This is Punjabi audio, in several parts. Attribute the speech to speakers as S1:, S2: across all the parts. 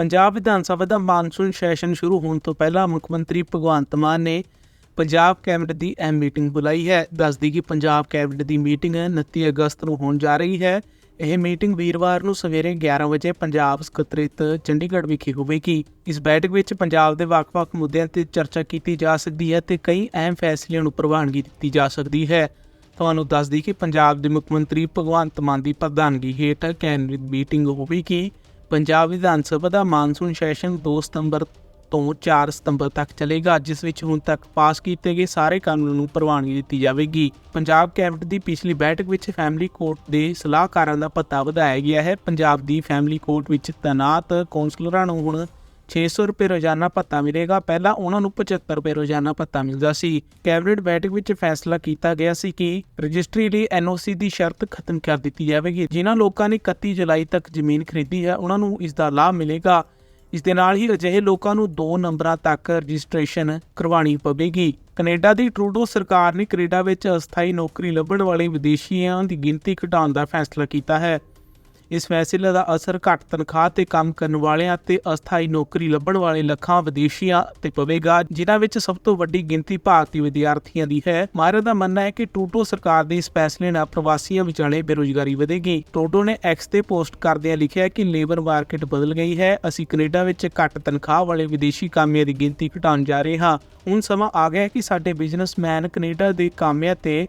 S1: ਪੰਜਾਬ ਵਿਧਾਨ ਸਭਾ ਦਾ ਮਾਨਸੂਨ ਸੈਸ਼ਨ ਸ਼ੁਰੂ ਹੋਣ ਤੋਂ ਪਹਿਲਾਂ ਮੁੱਖ ਮੰਤਰੀ ਭਗਵੰਤ ਮਾਨ ਨੇ ਪੰਜਾਬ ਕੈਬਨਿਟ ਦੀ ਅਹਿਮ ਮੀਟਿੰਗ ਬੁਲਾਈ ਹੈ। ਦੱਸਦੀ ਕਿ ਪੰਜਾਬ ਕੈਬਨਿਟ ਦੀ ਮੀਟਿੰਗ 29 ਅਗਸਤ ਨੂੰ ਹੋਣ ਜਾ ਰਹੀ ਹੈ। ਇਹ ਮੀਟਿੰਗ ਵੀਰਵਾਰ ਨੂੰ ਸਵੇਰੇ 11 ਵਜੇ ਪੰਜਾਬ ਸਕੱਤਰੇਤ ਚੰਡੀਗੜ੍ਹ ਵਿਖੇ ਹੋਵੇਗੀ। ਇਸ ਬੈਠਕ ਵਿੱਚ ਪੰਜਾਬ ਦੇ ਵੱਖ-ਵੱਖ ਮੁੱਦਿਆਂ ਤੇ ਚਰਚਾ ਕੀਤੀ ਜਾ ਸਕਦੀ ਹੈ ਤੇ ਕਈ ਅਹਿਮ ਫੈਸਲਿਆਂ ਨੂੰ ਪ੍ਰਵਾਨਗੀ ਦਿੱਤੀ ਜਾ ਸਕਦੀ ਹੈ। ਤੁਹਾਨੂੰ ਦੱਸਦੀ ਕਿ ਪੰਜਾਬ ਦੇ ਮੁੱਖ ਮੰਤਰੀ ਭਗਵੰਤ ਮਾਨ ਦੀ ਪ੍ਰਧਾਨਗੀ ਹੇਠ ਕੈਬਨਿਟ ਮੀਟਿੰਗ ਹੋਵੇਗੀ। ਪੰਜਾਬ ਵਿਧਾਨ ਸਭਾ ਦਾ ਮਾਨਸੂਨ ਸੈਸ਼ਨ 2 ਸਤੰਬਰ ਤੋਂ 4 ਸਤੰਬਰ ਤੱਕ ਚੱਲੇਗਾ, ਜਿਸ ਵਿੱਚ ਹੁਣ ਤੱਕ ਪਾਸ ਕੀਤੇ ਗਏ ਸਾਰੇ ਕਾਨੂੰਨਾਂ ਨੂੰ ਪ੍ਰਵਾਨਗੀ ਦਿੱਤੀ ਜਾਵੇਗੀ। ਪੰਜਾਬ ਕੈਬਨਿਟ ਦੀ ਪਿਛਲੀ ਬੈਠਕ ਵਿੱਚ ਫੈਮਿਲੀ ਕੋਰਟ ਦੇ ਸਲਾਹਕਾਰਾਂ ਦਾ ਪਤਾ ਵਧਾਇਆ ਗਿਆ ਹੈ। ਪੰਜਾਬ ਦੀ ਫੈਮਿਲੀ ਕੋਰਟ ਵਿੱਚ ਤੈਨਾਤ ਕੌਂਸਲਰਾਂ ਨੂੰ ਹੁਣ 600 ਰੁਪਏ ਰੋਜ਼ਾਨਾ ਭੱਤਾ ਮਿਲੇਗਾ। ਪਹਿਲਾਂ ਉਹਨਾਂ ਨੂੰ 75 ਰੁਪਏ ਰੋਜ਼ਾਨਾ ਭੱਤਾ ਮਿਲਦਾ ਸੀ। ਕੈਬਨਿਟ ਬੈਠਕ ਵਿੱਚ ਫੈਸਲਾ ਕੀਤਾ ਗਿਆ ਸੀ ਕਿ ਰਜਿਸਟਰੀ ਲਈ ਐਨਓਸੀ ਦੀ ਸ਼ਰਤ ਖਤਮ ਕਰ ਦਿੱਤੀ ਜਾਵੇਗੀ। ਜਿਨ੍ਹਾਂ ਲੋਕਾਂ ਨੇ 31 ਜੁਲਾਈ ਤੱਕ ਜ਼ਮੀਨ ਖਰੀਦੀ ਹੈ, ਉਹਨਾਂ ਨੂੰ ਇਸ ਦਾ ਲਾਭ ਮਿਲੇਗਾ। ਇਸ ਦੇ ਨਾਲ ਹੀ ਅਜਿਹੇ ਲੋਕਾਂ ਨੂੰ 2 ਨੰਬਰਾਂ ਤੱਕ ਰਜਿਸਟ੍ਰੇਸ਼ਨ ਕਰਵਾਉਣੀ ਪਵੇਗੀ। ਕੈਨੇਡਾ ਦੀ ਟਰੂਡੋ ਸਰਕਾਰ ਨੇ ਕੈਨੇਡਾ ਵਿੱਚ ਅਸਥਾਈ ਨੌਕਰੀ ਲੱਭਣ ਵਾਲੇ ਵਿਦੇਸ਼ੀਆਂ ਦੀ ਗਿਣਤੀ ਘਟਾਉਣ ਦਾ ਫੈਸਲਾ ਕੀਤਾ ਹੈ। ਇਸ ਫੈਸਲੇ ਦਾ ਅਸਰ ਘੱਟ ਤਨਖਾਹ ਤੇ ਕੰਮ ਕਰਨ ਵਾਲਿਆਂ ਤੇ ਅਸਥਾਈ ਨੌਕਰੀ ਲੱਭਣ ਵਾਲੇ ਲੱਖਾਂ ਵਿਦੇਸ਼ੀਆਂ ਤੇ ਪਵੇਗਾ, ਜਿਨ੍ਹਾਂ ਵਿੱਚ ਸਭ ਤੋਂ ਵੱਡੀ ਗਿਣਤੀ ਭਾਰਤੀ ਵਿਦਿਆਰਥੀਆਂ ਦੀ ਹੈ। ਮਾਹਿਰਾਂ ਦਾ ਮੰਨਣਾ ਹੈ ਕਿ ਟੂਟੋ ਸਰਕਾਰ ਦੇ ਇਸ ਫੈਸਲੇ ਨਾਲ ਪ੍ਰਵਾਸੀਆਂ ਵਿਚਾਲੇ ਬੇਰੁਜ਼ਗਾਰੀ ਵਧੇਗੀ। ਟੋਟੋ ਨੇ ਐਕਸ ਤੇ ਪੋਸਟ ਕਰਦਿਆਂ ਲਿਖਿਆ ਕਿ ਲੇਬਰ ਮਾਰਕੀਟ ਬਦਲ ਗਈ ਹੈ। ਅਸੀਂ ਕੈਨੇਡਾ ਵਿੱਚ ਘੱਟ ਤਨਖਾਹ ਵਾਲੇ ਵਿਦੇਸ਼ੀ ਕਾਮਿਆਂ ਦੀ ਗਿਣਤੀ ਘਟਾਉਣ ਜਾ ਰਹੇ ਹਾਂ। ਹੁਣ ਸਮਾਂ ਆ ਗਿਆ ਹੈ ਕਿ ਸਾਡੇ ਬਿਜ਼ਨਸਮੈਨ ਕੈਨੇਡਾ ਦੇ ਕਾਮਿਆਂ ਤੇ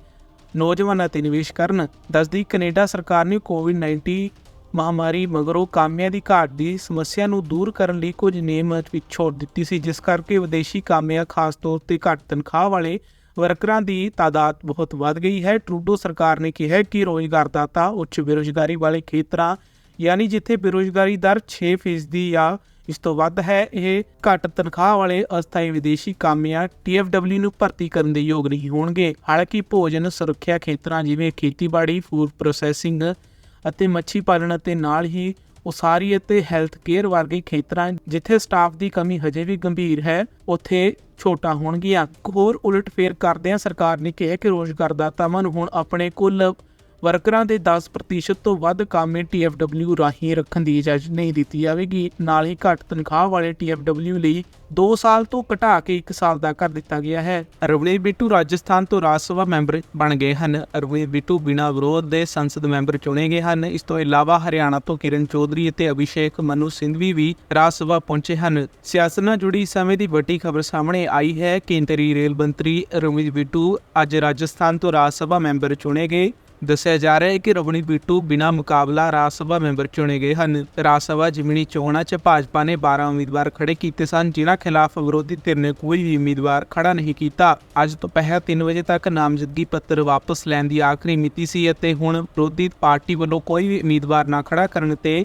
S1: ਨੌਜਵਾਨਾਂ ਤੇ ਨਿਵੇਸ਼ ਕਰਨ। ਦੱਸਦੀ ਕੈਨੇਡਾ ਸਰਕਾਰ ਨੇ ਕੋਵਿਡ-19 ਮਹਾਮਾਰੀ ਮਗਰੋਂ ਕਾਮਿਆਂ ਦੀ ਘਾਟ ਦੀ ਸਮੱਸਿਆ ਨੂੰ ਦੂਰ ਕਰਨ ਲਈ ਕੁਝ ਨਿਯਮ ਵਿੱਚ ਛੋਟ ਦਿੱਤੀ ਸੀ, ਜਿਸ ਕਰਕੇ ਵਿਦੇਸ਼ੀ ਕਾਮਿਆਂ ਖਾਸ ਤੌਰ ਤੇ ਘੱਟ ਤਨਖਾਹ ਵਾਲੇ ਵਰਕਰਾਂ ਦੀ ਤਾਦਾਦ ਬਹੁਤ ਵੱਧ ਗਈ ਹੈ। ਟਰੂਡੋ ਸਰਕਾਰ ਨੇ ਕਿਹਾ ਕਿ ਰੋਜ਼ਗਾਰਦਾਤਾ ਉੱਚ ਬੇਰੁਜ਼ਗਾਰੀ ਵਾਲੇ ਖੇਤਰਾਂ, ਯਾਨੀ ਜਿੱਥੇ ਬੇਰੁਜ਼ਗਾਰੀ ਦਰ 6% ਜਾਂ ਇਸ ਤੋਂ ਵੱਧ ਹੈ, ਇਹ ਘੱਟ ਤਨਖਾਹ ਵਾਲੇ ਅਸਥਾਈ ਵਿਦੇਸ਼ੀ ਕਾਮਿਆਂ TFW ਨੂੰ ਭਰਤੀ ਕਰਨ ਦੇ ਯੋਗ ਨਹੀਂ ਹੋਣਗੇ। ਹਾਲਾਂਕਿ ਭੋਜਨ ਸੁਰੱਖਿਆ ਖੇਤਰਾਂ ਜਿਵੇਂ ਖੇਤੀਬਾੜੀ, ਫੂਡ ਪ੍ਰੋਸੈਸਿੰਗ ਅਤੇ ਮੱਛੀ ਪਾਲਣ ਅਤੇ ਨਾਲ ਹੀ ਉਸਾਰੀ ਅਤੇ ਹੈਲਥ ਕੇਅਰ ਵਰਗੇ ਖੇਤਰਾਂ ਜਿੱਥੇ ਸਟਾਫ ਦੀ ਕਮੀ ਹਜੇ ਵੀ ਗੰਭੀਰ ਹੈ, ਉੱਥੇ ਛੋਟਾ ਹੋਣਗੀਆਂ। ਹੋਰ ਉਲਟ ਫੇਰ ਕਰਦਿਆਂ ਸਰਕਾਰ ਨੇ ਕਿਹਾ ਕਿ ਰੋਜ਼ਗਾਰਦਾਤਾਵਾਂ ਨੂੰ ਹੁਣ ਆਪਣੇ ਕੁੱਲ ਵਰਕਰਾਂ ਦੇ 10% ਤੋਂ ਵੱਧ ਕਾਮੇ TFW ਰਾਹੀਂ ਰੱਖਣ ਦੀ ਇਜਾਜ਼ਤ ਨਹੀਂ ਦਿੱਤੀ ਜਾਵੇਗੀ। ਨਾਲ ਹੀ ਘੱਟ ਤਨਖਾਹ ਵਾਲੇ TFW ਲਈ 2 ਸਾਲ ਤੋਂ ਘਟਾ ਕੇ 1 ਸਾਲ ਦਾ ਕਰ ਦਿੱਤਾ ਗਿਆ ਹੈ। ਰਵਨੀਤ ਬਿੱਟੂ ਰਾਜਸਥਾਨ ਤੋਂ ਰਾਜ ਸਭਾ ਮੈਂਬਰ ਬਣ ਗਏ ਹਨ। ਰਵਨੀਤ ਬਿੱਟੂ ਬਿਨਾਂ ਵਿਰੋਧ ਦੇ ਸੰਸਦ ਮੈਂਬਰ ਚੁਣੇ ਗਏ ਹਨ। ਇਸ ਤੋਂ ਇਲਾਵਾ ਹਰਿਆਣਾ ਤੋਂ ਕਿਰਨ ਚੌਧਰੀ ਅਤੇ ਅਭਿਸ਼ੇਕ ਮਨੂ ਸਿੰਧਵੀ ਵੀ ਰਾਜ ਸਭਾ ਪਹੁੰਚੇ ਹਨ। ਸਿਆਸਤ ਨਾਲ ਜੁੜੀ ਸਮੇਂ ਦੀ ਵੱਡੀ ਖਬਰ ਸਾਹਮਣੇ ਆਈ ਹੈ। ਕੇਂਦਰੀ ਰੇਲ ਮੰਤਰੀ ਰਵਨੀਤ ਬਿੱਟੂ ਅੱਜ ਰਾਜਸਥਾਨ ਤੋਂ ਰਾਜ ਸਭਾ ਮੈਂਬਰ ਚੁਣੇ ਗਏ। ਦੱਸਿਆ ਜਾ ਰਿਹਾ ਹੈ ਕਿ ਰਵਣੀ ਬਿੱਟੂ ਬਿਨਾਂ ਮੁਕਾਬਲਾ ਰਾਜ ਸਭਾ ਮੈਂਬਰ ਚੁਣੇ ਗਏ ਹਨ। ਰਾਜ ਸਭਾ ਜ਼ਮੀਨੀ ਚੋਣਾਂ 'ਚ ਭਾਜਪਾ ਨੇ 12 ਉਮੀਦਵਾਰ ਖੜੇ ਕੀਤੇ ਸਨ, ਜਿਨ੍ਹਾਂ ਖਿਲਾਫ ਵਿਰੋਧੀ ਧਿਰ ਨੇ ਕੋਈ ਵੀ ਉਮੀਦਵਾਰ ਖੜਾ ਨਹੀਂ ਕੀਤਾ। ਅੱਜ ਦੁਪਹਿਰ 3 ਵਜੇ ਤੱਕ ਨਾਮਜ਼ਦਗੀ ਪੱਤਰ ਵਾਪਸ ਲੈਣ ਦੀ ਆਖਰੀ ਮਿਤੀ ਸੀ ਅਤੇ ਹੁਣ ਵਿਰੋਧੀ ਪਾਰਟੀ ਵੱਲੋਂ ਕੋਈ ਵੀ ਉਮੀਦਵਾਰ ਨਾ ਖੜਾ ਕਰਨ ਤੇ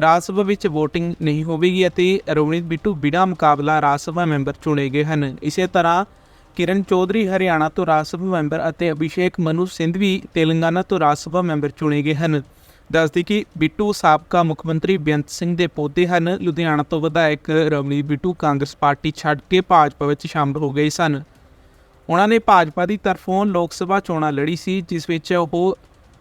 S1: ਰਾਜ ਸਭਾ ਵਿੱਚ VOTING ਨਹੀਂ ਹੋਵੇਗੀ ਅਤੇ ਰਵਨੀਤ ਬਿੱਟੂ ਬਿਨਾਂ ਮੁਕਾਬਲਾ ਰਾਜ ਸਭਾ ਮੈਂਬਰ ਚੁਣੇ ਗਏ ਹਨ। ਇਸੇ ਤਰ੍ਹਾਂ ਕਿਰਨ ਚੌਧਰੀ ਹਰਿਆਣਾ ਤੋਂ ਰਾਜ ਸਭਾ ਮੈਂਬਰ ਅਤੇ ਅਭਿਸ਼ੇਕ ਮਨੂ ਸਿੰਧਵੀ ਤੇਲੰਗਾਨਾ ਤੋਂ ਰਾਜ ਸਭਾ ਮੈਂਬਰ ਚੁਣੇ ਗਏ ਹਨ। ਦੱਸਦੀ ਕਿ ਬਿੱਟੂ ਸਾਬਕਾ ਮੁੱਖ ਮੰਤਰੀ ਬੇਅੰਤ ਸਿੰਘ ਦੇ ਪੋਤੇ ਹਨ। ਲੁਧਿਆਣਾ ਤੋਂ ਵਿਧਾਇਕ ਰਵਨੀਤ ਬਿੱਟੂ ਕਾਂਗਰਸ ਪਾਰਟੀ ਛੱਡ ਕੇ ਭਾਜਪਾ ਵਿੱਚ ਸ਼ਾਮਲ ਹੋ ਗਏ ਸਨ। ਉਹਨਾਂ ਨੇ ਭਾਜਪਾ ਦੀ ਤਰਫੋਂ ਲੋਕ ਸਭਾ ਚੋਣਾਂ ਲੜੀ ਸੀ, ਜਿਸ ਵਿੱਚ ਉਹ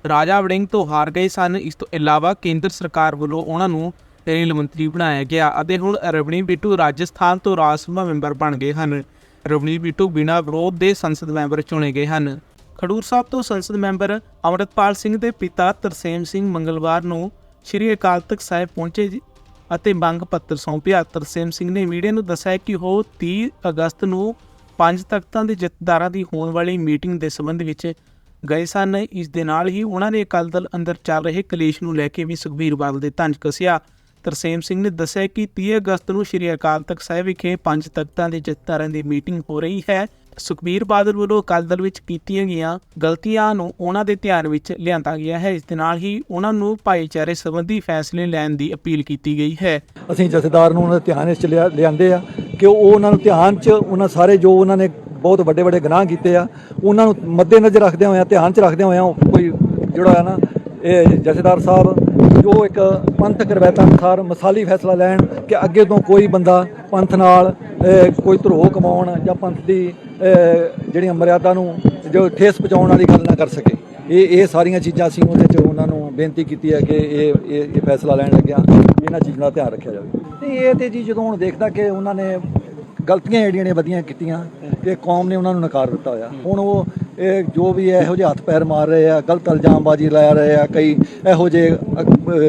S1: ਰਾਜਾ ਵੜਿੰਗ ਤੋਂ ਹਾਰ ਗਏ ਸਨ। ਇਸ ਤੋਂ ਇਲਾਵਾ ਕੇਂਦਰ ਸਰਕਾਰ ਵੱਲੋਂ ਉਹਨਾਂ ਨੂੰ ਰੇਲ ਮੰਤਰੀ ਬਣਾਇਆ ਗਿਆ ਅਤੇ ਹੁਣ ਰਵਨੀਤ ਬਿੱਟੂ ਰਾਜਸਥਾਨ ਤੋਂ ਰਾਜ ਸਭਾ ਮੈਂਬਰ ਬਣ ਗਏ ਹਨ। ਰਵਨੀਤ ਬਿੱਟੂ ਬਿਨਾਂ ਵਿਰੋਧ ਦੇ ਸੰਸਦ ਮੈਂਬਰ ਚੁਣੇ ਗਏ ਹਨ। ਖਡੂਰ ਸਾਹਿਬ ਤੋਂ ਸੰਸਦ ਮੈਂਬਰ ਅਮਰਤਪਾਲ ਸਿੰਘ ਦੇ ਪਿਤਾ ਤਰਸੇਮ ਸਿੰਘ ਮੰਗਲਵਾਰ ਨੂੰ ਸ਼੍ਰੀ ਅਕਾਲ ਤਖਤ ਸਾਹਿਬ ਪਹੁੰਚੇ ਅਤੇ ਮੰਗ ਪੱਤਰ ਸੌਂਪਿਆ। ਤਰਸੇਮ ਸਿੰਘ ਨੇ ਮੀਡੀਆ ਨੂੰ ਦੱਸਿਆ ਕਿ ਉਹ 30 ਅਗਸਤ ਨੂੰ ਪੰਜ ਤਖਤਾਂ ਦੇ ਜਥੇਦਾਰਾਂ ਦੀ ਹੋਣ ਵਾਲੀ ਮੀਟਿੰਗ ਦੇ ਸੰਬੰਧ ਵਿੱਚ ਗਏ ਸਨ। ਇਸ ਦੇ ਨਾਲ ਹੀ ਉਹਨਾਂ ਨੇ ਅਕਾਲੀ ਦਲ ਅੰਦਰ ਚੱਲ ਰਹੇ ਕਲੇਸ਼ ਨੂੰ ਲੈ ਕੇ ਵੀ ਸੁਖਬੀਰ ਬਾਦਲ ਦੇ ਤੰਜ ਕਸਿਆ। ਤਰਸੇਮ ਸਿੰਘ ਨੇ ਦੱਸਿਆ ਕਿ 30 ਅਗਸਤ ਨੂੰ ਸ਼੍ਰੀ ਅਕਾਲ ਤਖਤ ਸਾਹਿਬ ਵਿਖੇ ਪੰਜ ਤਖਤਾਂ ਦੇ ਜਥੇਦਾਰਾਂ ਦੀ ਮੀਟਿੰਗ ਹੋ ਰਹੀ ਹੈ। ਸੁਖਬੀਰ ਬਾਦਲ ਵੱਲੋਂ ਅਕਾਲੀ ਦਲ ਵਿੱਚ ਕੀਤੀਆਂ ਗਈਆਂ ਗਲਤੀਆਂ ਨੂੰ ਉਹਨਾਂ ਦੇ ਧਿਆਨ ਵਿੱਚ ਲਿਆਂਦਾ ਗਿਆ ਹੈ। ਇਸ ਦੇ ਨਾਲ ਹੀ ਉਹਨਾਂ ਨੂੰ ਭਾਈਚਾਰੇ ਸੰਬੰਧੀ ਫੈਸਲੇ ਲੈਣ ਦੀ ਅਪੀਲ ਕੀਤੀ ਗਈ ਹੈ।
S2: ਅਸੀਂ ਜਥੇਦਾਰ ਨੂੰ ਉਹਨਾਂ ਦੇ ਧਿਆਨ ਵਿੱਚ ਲਿਆ- ਲਿਆਂਦੇ ਆ ਕਿ ਉਹ ਉਹਨਾਂ ਨੂੰ ਧਿਆਨ 'ਚ ਉਹਨਾਂ ਸਾਰੇ ਜੋ ਉਹਨਾਂ ਨੇ ਬਹੁਤ ਵੱਡੇ ਵੱਡੇ ਗੁਨਾਹ ਕੀਤੇ ਆ, ਉਹਨਾਂ ਨੂੰ ਮੱਦੇਨਜ਼ਰ ਰੱਖਦਿਆਂ ਹੋਇਆ, ਧਿਆਨ 'ਚ ਰੱਖਦਿਆਂ ਹੋਇਆਂ ਉਹ ਕੋਈ ਜਿਹੜਾ ਹੈ ਨਾ, ਇਹ ਜਥੇਦਾਰ ਸਾਹਿਬ ਜੋ ਇੱਕ ਪੰਥਕ ਰਵਾਇਤਾਂ ਅਨੁਸਾਰ ਮਸਾਲੀ ਫੈਸਲਾ ਲੈਣ ਕਿ ਅੱਗੇ ਤੋਂ ਕੋਈ ਬੰਦਾ ਪੰਥ ਨਾਲ ਕੋਈ ਧਰੋਹ ਕਮਾਉਣ ਜਾਂ ਪੰਥ ਦੀ ਜਿਹੜੀਆਂ ਮਰਿਆਦਾ ਨੂੰ ਜੋ ਠੇਸ ਪਹੁੰਚਾਉਣ ਵਾਲੀ ਗੱਲ ਨਾ ਕਰ ਸਕੇ। ਇਹ ਇਹ ਸਾਰੀਆਂ ਚੀਜ਼ਾਂ ਅਸੀਂ ਉਹਦੇ 'ਚ ਉਹਨਾਂ ਨੂੰ ਬੇਨਤੀ ਕੀਤੀ ਹੈ ਕਿ ਇਹ ਇਹ ਇਹ ਫੈਸਲਾ ਲੈਣ ਲੱਗਿਆ ਇਹਨਾਂ ਚੀਜ਼ਾਂ ਦਾ ਧਿਆਨ ਰੱਖਿਆ ਜਾਵੇ। ਤੇ ਇਹ ਤੇ ਜੀ ਜਦੋਂ ਹੁਣ ਦੇਖਦਾ ਕਿ ਉਹਨਾਂ ਨੇ ਗਲਤੀਆਂ ਜਿਹੜੀਆਂ ਨੇ ਵਧੀਆਂ ਕੀਤੀਆਂ, ਤੇ ਕੌਮ ਨੇ ਉਹਨਾਂ ਨੂੰ ਨਕਾਰ ਦਿੱਤਾ ਹੋਇਆ। ਹੁਣ ਉਹ, ਇਹ ਜੋ ਵੀ ਇਹੋ ਜਿਹੇ ਹੱਥ ਪੈਰ ਮਾਰ ਰਹੇ ਆ, ਗਲਤ ਇਲਜ਼ਾਮਬਾਜ਼ੀ ਲਾ ਰਹੇ ਆ, ਕਈ ਇਹੋ ਜਿਹੇ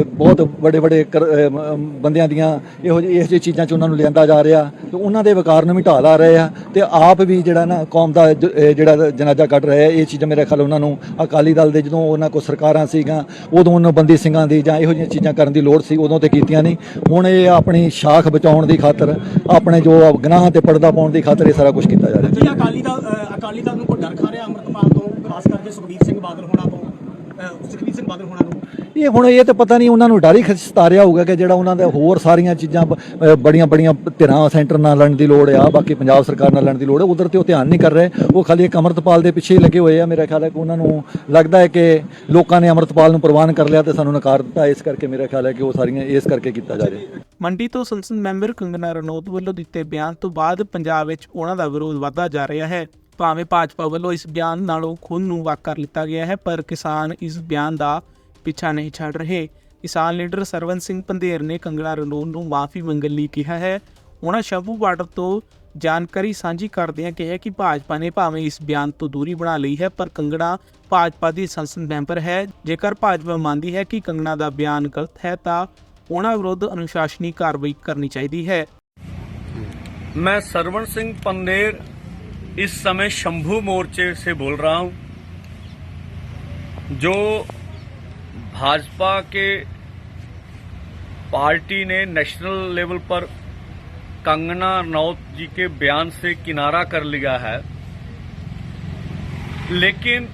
S2: ਬਹੁਤ ਵੱਡੇ ਵੱਡੇ ਕਰ- ਬੰਦਿਆਂ ਦੀਆਂ ਇਹੋ ਜਿਹੇ, ਇਹੋ ਜਿਹੀ ਚੀਜ਼ਾਂ 'ਚ ਉਹਨਾਂ ਨੂੰ ਲਿਆਂਦਾ ਜਾ ਰਿਹਾ। ਤੇ ਉਹਨਾਂ ਦੇ ਵਕਾਰ ਨੂੰ ਵੀ ਢਾਲ ਆ ਰਹੇ ਆ। ਤੇ ਆਪ ਵੀ ਜਿਹੜਾ ਨਾ ਕੌਮ ਦਾ ਜਿਹੜਾ ਜਨਾਜ਼ਾ ਕੱਢ ਰਹੇ ਆ, ਇਹ ਚੀਜ਼ਾਂ ਮੇਰੇ ਖਿਆਲ ਉਹਨਾਂ ਨੂੰ ਅਕਾਲੀ ਦਲ ਦੇ ਜਦੋਂ ਉਹਨਾਂ ਕੋਲ ਸਰਕਾਰਾਂ ਸੀਗੀਆਂ ਉਦੋਂ ਉਹਨਾਂ ਬੰਦੀ ਸਿੰਘਾਂ ਦੀ ਜਾਂ ਇਹੋ ਜਿਹੀਆਂ ਚੀਜ਼ਾਂ ਕਰਨ ਦੀ ਲੋੜ ਸੀ, ਉਦੋਂ ਤੇ ਕੀਤੀਆਂ ਨਹੀਂ। ਹੁਣ ਇਹ ਆਪਣੀ ਸ਼ਾਖ ਬਚਾਉਣ ਦੀ ਖਾਤਰ, ਆਪਣੇ ਜੋ ਗੁਨਾਹਾਂ ਤੇ ਪਰਦਾ ਪਾਉਣ ਦੀ ਖਾਤਰ ਇਹ ਸਾਰਾ ਕੁਝ ਕੀਤਾ ਜਾ ਰਿਹਾ।
S3: ਜੀ ਅਕਾਲੀ ਦਲ ਅਕਾਲੀ ਦਲ ਨੂੰ ਕੋਈ ਡਰ ਖਾ ਰਿਹਾ ਅੰਮ੍ਰਿਤਪਾਲ ਤੋਂ, ਖਾਸ ਕਰਕੇ ਸੁਖਬੀਰ ਸਿੰਘ ਬਾਦਲ ਹੋਣਾ ਤੋਂ? ਸੁਖਬੀਰ ਸਿੰਘ ਬਾਦਲ ਹੋਣਾ ਨੂੰ?
S2: ਇਹ ਹੁਣ ਇਹ ਤਾਂ ਪਤਾ ਨਹੀਂ ਉਹਨਾਂ ਨੂੰ ਡਰ ਹੀ ਸਤਾਰਿਆ ਹੋਊਗਾ ਕਿ ਜਿਹੜਾ ਉਹਨਾਂ ਦੇ ਹੋਰ ਸਾਰੀਆਂ ਚੀਜ਼ਾਂ ਬੜੀਆਂ ਬੜੀਆਂ ਧਿਰਾਂ ਸੈਂਟਰ ਨਾਲ ਲੜਨ ਦੀ ਲੋੜ ਆ ਬਾਕੀ ਪੰਜਾਬ ਸਰਕਾਰ ਨਾਲ ਲੜਨ ਦੀ ਲੋੜ ਹੈ ਉਧਰ ਤੇ ਉਹ ਧਿਆਨ ਨਹੀਂ ਕਰ ਰਹੇ। ਉਹ ਖਾਲੀ ਇੱਕ ਅੰਮ੍ਰਿਤਪਾਲ ਦੇ ਪਿੱਛੇ ਹੀ ਲੱਗੇ ਹੋਏ ਆ ਮੇਰਾ ਖਿਆਲ ਹੈ ਕਿ ਉਹਨਾਂ ਨੂੰ ਲੱਗਦਾ ਹੈ ਕਿ ਲੋਕਾਂ ਨੇ ਅੰਮ੍ਰਿਤਪਾਲ ਨੂੰ ਪ੍ਰਵਾਨ ਕਰ ਲਿਆ ਤੇ ਸਾਨੂੰ ਨਕਾਰ ਦਿੱਤਾ ਇਸ ਕਰਕੇ ਮੇਰਾ ਖਿਆਲ ਹੈ ਕਿ ਉਹ ਸਾਰੀਆਂ ਇਸ ਕਰਕੇ ਕੀਤਾ ਜਾ ਰਿਹਾ
S1: ਮੰਡੀ ਤੋਂ ਸੰਸਦ ਮੈਂਬਰ ਕੰਗਨਾ ਰਣੌਤ ਵੱਲੋਂ ਦਿੱਤੇ ਬਿਆਨ ਤੋਂ ਬਾਅਦ ਪੰਜਾਬ ਵਿੱਚ ਉਹਨਾਂ ਦਾ ਵਿਰੋਧ ਵਧਦਾ ਜਾ ਰਿਹਾ ਹੈ। ਭਾਵੇਂ ਭਾਜਪਾ ਵੱਲੋਂ ਇਸ ਬਿਆਨ ਨਾਲੋਂ ਖੁਦ ਨੂੰ ਵੱਖ ਕਰ ਲਿੱਤਾ ਗਿਆ ਹੈ, ਪਰ ਕਿਸਾਨ ਇਸ ਬਿਆਨ ਦਾ ਪਿੱਛਾ ਨਹੀਂ ਛੱਡ ਰਹੇ। ਕਿਸਾਨ ਲੀਡਰ ਸਰਵਨ ਸਿੰਘ ਪੰਧੇਰ ਨੇ ਕੰਗਣਾ ਰਣੋਨ ਨੂੰ ਮਾਫੀ ਮੰਗਣ ਲਈ ਕਿਹਾ ਹੈ। ਉਹਨਾਂ ਸ਼ੰਭੂ ਬਾਰਡਰ ਤੋਂ ਜਾਣਕਾਰੀ ਸਾਂਝੀ ਕਰਦਿਆਂ ਕਿਹਾ ਕਿ ਭਾਜਪਾ ਨੇ ਭਾਵੇਂ ਇਸ ਬਿਆਨ ਤੋਂ ਦੂਰੀ ਬਣਾ ਲਈ ਹੈ, ਪਰ ਕੰਗਣਾ ਭਾਜਪਾ ਦੀ ਸੰਸਦ ਮੈਂਬਰ ਹੈ। ਜੇਕਰ ਭਾਜਪਾ ਮੰਨਦੀ ਹੈ ਕਿ ਕੰਗਣਾ ਦਾ ਬਿਆਨ ਗਲਤ ਹੈ, ਤਾਂ ਉਹਨਾਂ ਵਿਰੁੱਧ ਅਨੁਸ਼ਾਸਨੀ ਕਾਰਵਾਈ ਕਰਨੀ ਚਾਹੀਦੀ ਹੈ।
S4: ਮੈਂ ਸਰਵਣ ਸਿੰਘ ਪੰਨੇਰ इस समय शंभू मोर्चे से बोल रहा हूँ, जो भाजपा के पार्टी ने नेशनल लेवल पर कंगना रनौत जी के बयान से किनारा कर लिया है। लेकिन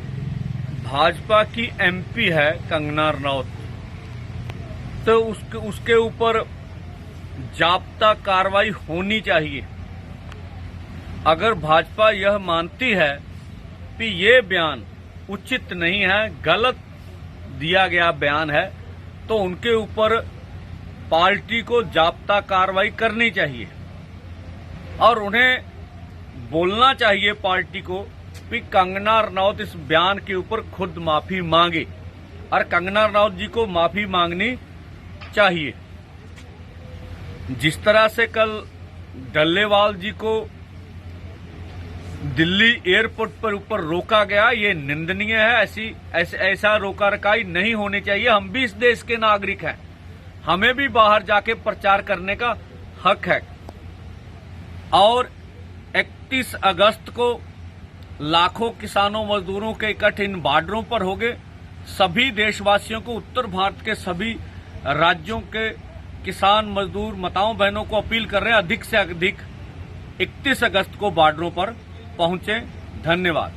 S4: भाजपा की एमपी है कंगना रनौत। तो उसके उसके ऊपर जाप्ता कार्रवाई होनी चाहिए। अगर भाजपा यह मानती है कि ये बयान उचित नहीं है, गलत दिया गया बयान है तो उनके ऊपर पार्टी को जाप्ता कार्रवाई करनी चाहिए। और उन्हें बोलना चाहिए पार्टी को कि कंगना रनौत इस बयान के ऊपर खुद माफ़ी मांगे। और कंगना रनौत जी को माफ़ी मांगनी चाहिए। जिस तरह से कल डल्लेवाल जी को दिल्ली एयरपोर्ट पर ऊपर रोका गया। ये निंदनीय है। ऐसी ऐसे, ऐसा रोका रकाई नहीं होनी चाहिए। हम भी इस देश के नागरिक हैं। हमें भी बाहर जाके प्रचार करने का हक है। और 31 अगस्त को लाखों किसानों मजदूरों के इकट्ठे इन बॉर्डरों पर होंगे। सभी देशवासियों को उत्तर भारत के सभी राज्यों के किसान मजदूर माताओं बहनों को अपील कर रहे हैं अधिक से अधिक 31 अगस्त को बॉर्डरों पर पहुंचे धन्यवाद